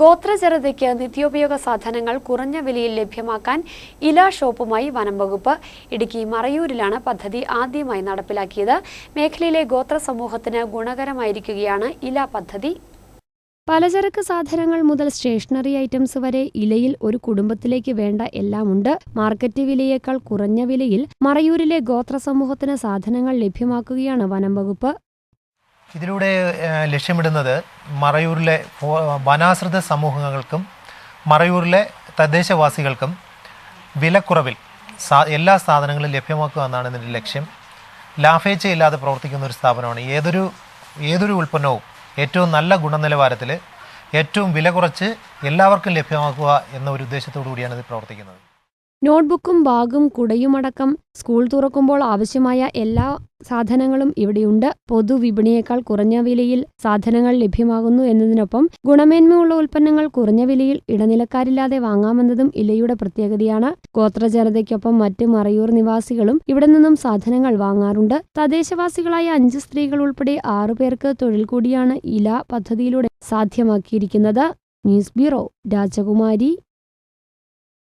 ഗോത്രജനതയ്ക്ക് നിത്യോപയോഗ സാധനങ്ങൾ കുറഞ്ഞ വിലയിൽ ലഭ്യമാക്കാൻ ഇല ഷോപ്പുമായി വനം വകുപ്പ് ഇടുക്കി മറയൂരിലാണ് പദ്ധതി ആദ്യമായി നടപ്പിലാക്കിയത്. മേഖലയിലെ ഗോത്ര സമൂഹത്തിന് ഗുണകരമായിരിക്കുകയാണ് ഇല പദ്ധതി. പലചരക്ക് സാധനങ്ങൾ മുതൽ സ്റ്റേഷനറി ഐറ്റംസ് വരെ ഇലയിൽ ഒരു കുടുംബത്തിലേക്ക് വേണ്ട എല്ലാമുണ്ട് മാർക്കറ്റ് വിലയേക്കാൾ കുറഞ്ഞ വിലയിൽ മറയൂരിലെ ഗോത്ര സമൂഹത്തിന് സാധനങ്ങൾ ലഭ്യമാക്കുകയാണ് വനം വകുപ്പ്. ഇതിലൂടെ ലക്ഷ്യമിടുന്നത് മറയൂരിലെ വനാശ്രിത സമൂഹങ്ങൾക്കും മറയൂരിലെ തദ്ദേശവാസികൾക്കും വിലക്കുറവിൽ സാ എല്ലാ സാധനങ്ങളും ലഭ്യമാക്കുക എന്നാണ് ഇതിന്റെ ലക്ഷ്യം. ലാഭേച്ഛയില്ലാതെ പ്രവർത്തിക്കുന്ന ഒരു സ്ഥാപനമാണ്. ഏതൊരു ഏതൊരു ഉൽപ്പന്നവും ഏറ്റവും നല്ല ഗുണനിലവാരത്തിൽ ഏറ്റവും വില കുറച്ച് എല്ലാവർക്കും ലഭ്യമാക്കുക എന്ന ഒരു ഉദ്ദേശത്തോടു കൂടിയാണ് ഇത് പ്രവർത്തിക്കുന്നത്. നോട്ട്ബുക്കും ബാഗും കുടയുമടക്കം സ്കൂൾ തുറക്കുമ്പോൾ ആവശ്യമായ എല്ലാ സാധനങ്ങളും ഇവിടെയുണ്ട്. പൊതുവിപണിയേക്കാൾ കുറഞ്ഞ വിലയിൽ സാധനങ്ങൾ ലഭ്യമാകുന്നു എന്നതിനൊപ്പം ഗുണമേന്മയുള്ള ഉൽപ്പന്നങ്ങൾ കുറഞ്ഞ വിലയിൽ ഇടനിലക്കാരില്ലാതെ വാങ്ങാമെന്നതും ഇലയുടെ പ്രത്യേകതയാണ്. ഗോത്രജനതയ്ക്കൊപ്പം മറ്റ് മറയൂർ നിവാസികളും ഇവിടെ നിന്നും സാധനങ്ങൾ വാങ്ങാറുണ്ട്. തദ്ദേശവാസികളായ അഞ്ച് സ്ത്രീകൾ ഉൾപ്പെടെ ആറു പേർക്ക് തൊഴിൽ കൂടിയാണ് ഇല പദ്ധതിയിലൂടെ സാധ്യമാക്കിയിരിക്കുന്നത്. ന്യൂസ് ബ്യൂറോ രാജകുമാരി.